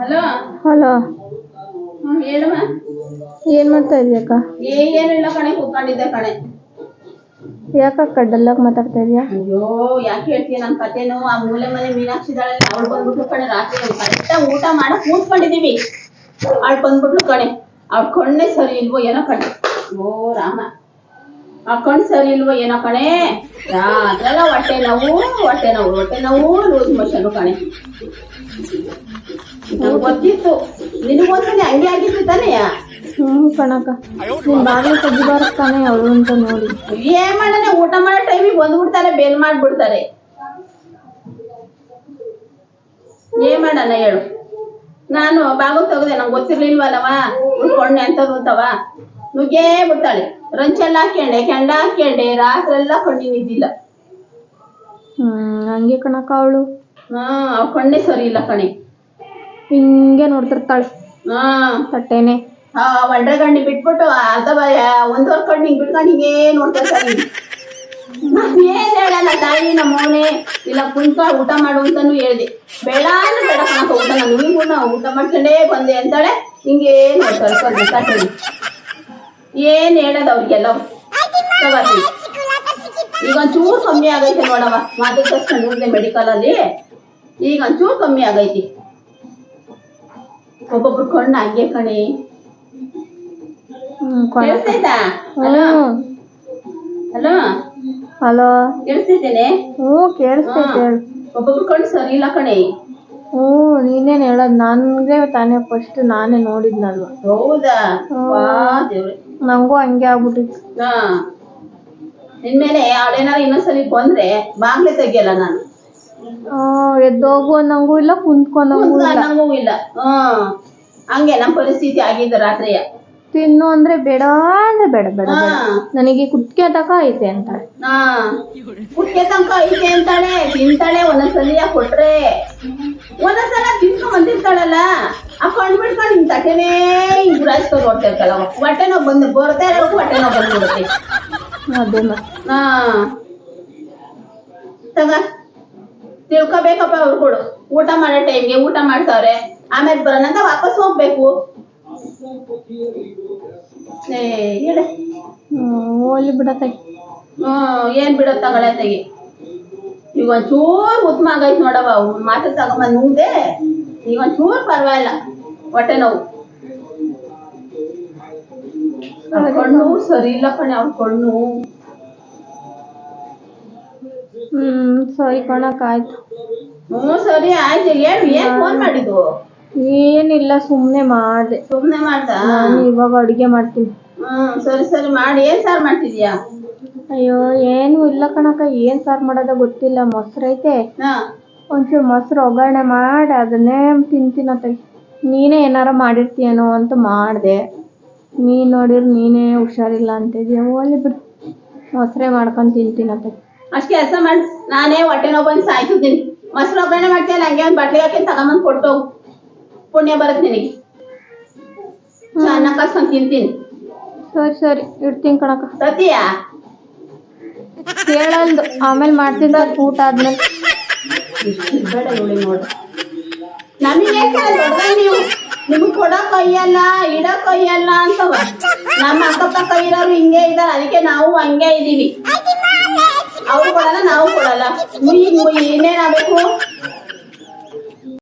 Hello? Hello. ಹೇಳಮ್ಮ ಏನ್ ಮಾಡ್ತಾ ಇದೀಯಕ್ಕ ಏನಿಲ್ಲ ಕಣೆ ಕೂತ್ಕೊಂಡಿದ್ದೆ ಕಣೆ. ಯಾಕಕ್ಕ ಡಲ್ಲಾಗ್ ಮಾತಾಡ್ತಾ ಇದೀಯಾ? ಅಯ್ಯೋ ಯಾಕೆ ಹೇಳ್ತೀಯ ನನ್ ಕತೆನು? ಆ ಮೂಲೆ ಮನೆ ಮೀನಾಕ್ಷಿದಾಳಲ್ಲಿ ಅವಳು ಬಂದ್ಬಿಟ್ಲು ಕಣೆ ರಾತ್ರಿ ಕರೆಕ್ಟ್ ಊಟ ಮಾಡಕ್ ಕೂತ್ಕೊಂಡಿದೀವಿ ಅವಳು ಬಂದ್ಬಿಟ್ಲು ಕಣೆ. ಅವ್ಳ ಕಣ್ಣೇ ಸರಿ ಇಲ್ವೋ ಏನೋ ಕಣೆ. ಓ ರಾಮ. ಆ ಕಣ್ ಸರಿ ಇಲ್ವೋ ಏನೋ ಕಣೆ? ರಾತ್ರೆಲ್ಲ ಹೊಟ್ಟೆ ನೋವು ಹೊಟ್ಟೆ ನೋವು ಹೊಟ್ಟೆ ನೋವು ಲೂಸ್ ಮೋಷನ್ ಕಣೆ. ನಂಗೆ ಗೊತ್ತಿತ್ತು. ನಿನಗೊಂದ್ಸಲಿ ಹಂಗೆ ಆಗಿತ್ತು ತಾನೇ? ಹ್ಮ್ ಕಣಕ ನಿನ್ ಬಾಗಿಲು ತೆಗಿ ತಾನೆ ಅವಳು ಅಂತ ನೋಡಿ. ಏನ್ ಮಾಡೋಣ ಊಟ ಮಾಡೋ ಟೈಮಿಗೆ ಬಂದ್ಬಿಡ್ತಾರೆ ಬೇಲ್ ಮಾಡ್ಬಿಡ್ತಾರೆ. ಏನ್ ಮಾಡೋಣ ಹೇಳು. ನಾನು ಬಾಗಿಲು ತೆಗ್ದೆ ನಂಗೆ ಗೊತ್ತಿರ್ಲಿಲ್ವಲ್ಲವಾ? ಉಳ್ಕೊಂಡೆ ಅಂತದ್ದು ಅಂತವ? ನುಗ್ಗೇ ಬಿಡ್ತಾಳೆ. ರಂಚೆಲ್ಲ ಹಾಕೊಂಡೆ ಕೆಂಡ ಹಾಕ್ಯಂಡೆ ರಾತ್ರೆಲ್ಲ ಕಣ್ಣಿಗೆ ನಿದ್ದಿಲ್ಲ ಹ್ಮ್ ಹಂಗೆ ಕಣಕ್ಕ ಅವಳು. ಹಾ ಅವ್ ಕಣ್ಣೆ ಸರಿ ಇಲ್ಲ ಕಣೆ. ಹಿಂಗೆ ನೋಡ್ತಿರ್ತಾಳೆ. ಹಾ. ತಟ್ಟೆನೆ. ಆ ಒಂಡ್ರೆ ಗಂಡಿ ಬಿಟ್ಬಿಟ್ಟು ಅರ್ಧ ಒಂದೂವರೆ ಕಣ್ಣು ಹಿಂಗ್ ಬಿಟ್ಕೊಂಡು ಹಿಂಗೇ ನೋಡ್ತಾ ಇರ್ತಾಳೆ ನಾನ್ ಏನ್ ಹೇಳಲ್ಲ ತಾಯಿ ನಮ್ಮ ಮೋನೆ ಇಲ್ಲ ಕುಂತ ಊಟ ಮಾಡು ಅಂತಾನು ಹೇಳ್ದೆ. ಬೇಡ ಅಂದ್ರೆ ಬೇಡ ಕಣಕ ಊಟ ನಾನು ಊಟ ಮಾಡ್ಕೊಂಡೇ ಬಂದೆ ಅಂತಾಳೆ. ಹಿಂಗೇ ನೋಡ್ತಾರೆ ಕಟ್ಟಲಿ ಏನ್ ಹೇಳದ ಅವ್ರಿಗೆಲ್ಲ ಈಗ ಒಂಚೂರು ಕಮ್ಮಿ ಆಗೈತೆ ನೋಡವ ಮಾತು ತಕ್ಷಣ ಮೆಡಿಕಲ್ ಅಲ್ಲಿ. ಈಗ ಒಂಚೂರು ಕಮ್ಮಿ ಆಗೈತಿ. ಒಬ್ಬೊಬ್ರು ಕಣ್ಣು ಹಂಗೆ ಕಣಿ. ಕಣಕ್ಕ ಹಲೋ? ಹಲೋ? ಹಲೋ? ಕೇಳಿಸ್ತಿದ್ದೇನೆ? ಹ್ಞೂ ಕೇಳಿಸ್ತೈತೆ ಒಬ್ಬೊಬ್ರು ಕಣ್ಣು ಸರಿ ಇಲ್ಲ ಕಣೆ. ಹ್ಞೂ ನೀನೇನ್ ಹೇಳೋದು? ನನ್ಗೆ ತಾನೇ ಫಸ್ಟ್ ನಾನೇ ನೋಡಿದ್ನಲ್ವ? ಹೌದಾ? ವಾ ದೇವ್ರೆ. ನಂಗೂ ಹಂಗೆ ಆಗ್ಬಿಟ್ಟಿತ್ತು. ಹಾ. ನಿನ್ಮೇಲೆ ಅವಳೇನಾರ ಇನ್ನೊಂದ್ಸಲಿ ಬಂದ್ರೆ ಬಾಗ್ಲೆ ತೆಗಿಯಲ್ಲ ನಾನು. ಹ್ಮ್ ಎದ್ದೋಗು ಅನ್ನಂಗೂ ಇಲ್ಲ ಕುಂತ್ಕೊಂಡು ಕೂತ್ಕ ಇಲ್ಲ. ಅನ್ನಂಗೂ ಇಲ್ಲ. ಹ್ಮ್ ಹಂಗೆ ನಮ್ಮ ಪರಿಸ್ಥಿತಿ ಆಗಿದ್ದು ರಾತ್ರಿಯ. ತಿನ್ನು ಅಂದ್ರೆ ಬೇಡ ಅಂದ್ರೆ ಬೇಡ ಬೇಡ ಹಾ. ನನಗೆ ಕುಟ್ಕೆ ತಕ ಐತೆ ಅಂತ ಹಾ. ಕುಕ್ಕೆ ತನಕ ಐತೆ ಅಂತಾಳೆ ತಿಂತಾಳೆ ಒಂದೊಂದ್ಸಲಿ ಕೊಟ್ರೆ. ಒಂದೊಂದ್ಸಲ ತಿನ್ಕೊಂಡ್ ಬಂದಿರ್ತಾಳಲ್ಲ. ಆ ನಿಮ್ ತಟ್ಟೆನೇ ಹಿಂಗ್ ಗುರಾಯಿಸ್ಕೊಂಡು ಹೊಟ್ಟೆ ಹೊಟ್ಟೆ ನೋವು ಬಂದು ಬರ್ತಾ ಇರೋದು ಹೊಟ್ಟೆ ನೋವು ಬಂದ್ಬಿಡುತ್ತೆ. ಅದೇ ಮತ್ತೆ ಹಾ. ತಗ ತಿಳ್ಕೊಬೇಕಪ್ಪ ಅವ್ರುಗಳು ಊಟ ಮಾಡೋ ಟೈಮ್ಗೆ ಊಟ ಮಾಡ್ತಾವ್ರೆ. ಆಮೇಲೆ ಬರೋಣ ಅಂತ ವಾಪಸ್ ಹೋಗ್ಬೇಕು. ಏ ಹೇಳೆ. ಓಲಿ ಬಿಡತ್ತೆ ಹ್ಮ್ ಏನ್ ಬಿಡೋ ತಗೊಳೆ ತೆಗಿ ಈಗ ಒಂಚೂರ್ ಉತ್ತಮ ಆಗೈತ್ ನೋಡವ ಮಾತ್ರ ತಗೊಂಬಂದ್ ಮುಂದೆ ಈಗ ಒಂಚೂರ್ ಪರವಾಗಿಲ್ಲ. ಹೊಟ್ಟೆ ನೋವು. ಕಣ್ಣು ಸರಿ ಇಲ್ಲ ಕಣೆ ಅವ್ರ ಕಣ್ಣು. ಹ್ಮ್ ಸರಿ ಕಣಕ್ ಆಯ್ತು. ಹ್ಞೂ ಸರಿ ಆಯ್ತು. ಏನು ಏನ್ ಫೋನ್ ಮಾಡಿದ್ದು? ಏನಿಲ್ಲ ಸುಮ್ನೆ ಮಾಡ್ದೆ. ಸುಮ್ನೆ ಮಾಡ್ದ? ನಾನು ಇವಾಗ ಅಡುಗೆ ಮಾಡ್ತೀನಿ. ಹ್ಮ್ ಸರಿ ಸರಿ ಮಾಡಿ. ಏನ್ ಸಾರ್ ಮಾಡ್ತಿದ್ಯಾ? ಅಯ್ಯೋ ಏನು ಇಲ್ಲ ಕಣಕ್ಕ. ಏನ್ ಸಾರ್ ಮಾಡೋದ ಗೊತ್ತಿಲ್ಲ. ಮೊಸರೈತೆ ಹಾ. ಒಂಚೂರು ಮೊಸರು ಒಗ್ಗರಣೆ ಮಾಡಿ ಅದನ್ನೇ ತಿಂತೀನತ್ತೆ ನೀನೇ ಏನಾರ ಮಾಡಿರ್ತೀಯೇನೋ ಅಂತ ಮಾಡಿದೆ. ನೀನು ನೋಡಿರ್ ನೀನೇ ಹುಷಾರಿಲ್ಲ ಅಂತಿದ್ಯ? ಹೋಗ್ಲಿ ಬಿಡು. ಮೊಸರೇ ಮಾಡ್ಕೊಂಡು ತಿಂತೀನಪ್ಪ ಅಷ್ಟ್ ಕೆಲಸ ಮಾಡಿ. ನಾನೇ ಹೊಟ್ಟೆ ನೋವು ಬಂದು ಸಾಯ್ತಿದ್ದೀನಿ. ಮೊಸರು ಒಬ್ಬನೇ ಮಾಡ್ತೀಯಲ್ಲ ಹಂಗೆ ಒಂದು ಬಟ್ಲಿ ಹಾಕಿ ತಗೊಂಬಂದು ಕೊಟ್ಟು. ಪುಣ್ಯ ಬರುತ್ತೆ ನಿನಗೆ. ಅನ್ನ ತಿಂತೀನಿ. ಸರಿ ಸರಿ. ಇಡ್ತೀನಿ ಕಣಕ್ಕ. ಸತಿಯಾ? ಕೇಳಲ್ದು. ಆಮೇಲೆ ಮಾಡ್ತಿದ್ದ ಊಟ ಆದ್ಮೇಲೆ. ಬೇಡ ನೋಡು. ನಮಗೆ ನೀವು ನಿಮ್ಗೆ ಕೊಡಕ್ ಕೈಯಲ್ಲ ಇಡಕ್ ಕೈಯಲ್ಲ ಅಂತವ ನಮ್ಮ ಅಕ್ಕಪಕ್ಕ ಇರೋರು ಹಿಂಗೆ ಇದ್ದಾರೆ ಅದಕ್ಕೆ ನಾವು ಹಂಗೆ ಇದೀವಿ ಅವ್ರು ಕೊಡಲ್ಲ ನಾವು ಕೊಡಲ್ಲ. ಮುಯಿ ಮುಯಿ ಇನ್ನೇನಾಗಬೇಕು